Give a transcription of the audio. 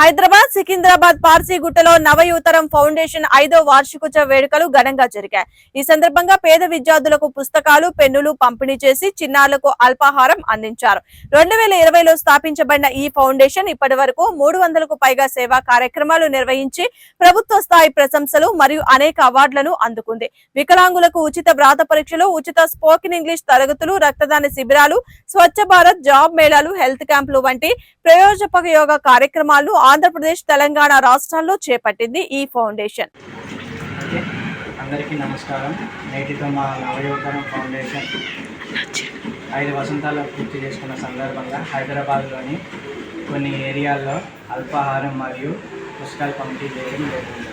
హైదరాబాద్ సికింద్రాబాద్ పార్సీగుట్టలో నవయుతరం ఫౌండేషన్ ఐదో వార్షికోత్సవ వేడుకలు ఘనంగా జరిగాయి. ఈ సందర్భంగా పేద విద్యార్థులకు పుస్తకాలు పెన్నులు పంపిణీ చేసి చిన్నారులకు అల్పాహారం అందించారు. రెండు వేల ఇరవైలో స్థాపించబడిన ఈ ఫౌండేషన్ ఇప్పటి వరకు మూడు వందలకు పైగా సేవా కార్యక్రమాలు నిర్వహించి ప్రభుత్వ స్థాయి ప్రశంసలు మరియు అనేక అవార్డులను అందుకుంది. వికలాంగులకు ఉచిత వ్రాత పరీక్షలు ఉచిత స్పోకెన్ ఇంగ్లీష్ తరగతులు రక్తదాన శిబిరాలు స్వచ్ఛ భారత్ జాబ్ మేళాలు హెల్త్ క్యాంపులు వంటి ప్రయోజపయోగ కార్యక్రమాలు ఆంధ్రప్రదేశ్ తెలంగాణ రాష్ట్రాల్లో చేపట్టింది ఈ ఫౌండేషన్. ఓకే అందరికీ నమస్కారం. నేటితో మా నవయోగం ఫౌండేషన్ ఐదు వసంతాలు పూర్తి చేసుకున్న సందర్భంగా హైదరాబాద్లోని కొన్ని ఏరియాల్లో అల్పాహారం మరియు పుస్తకాలు పంపిణీ చేయడం జరిగింది.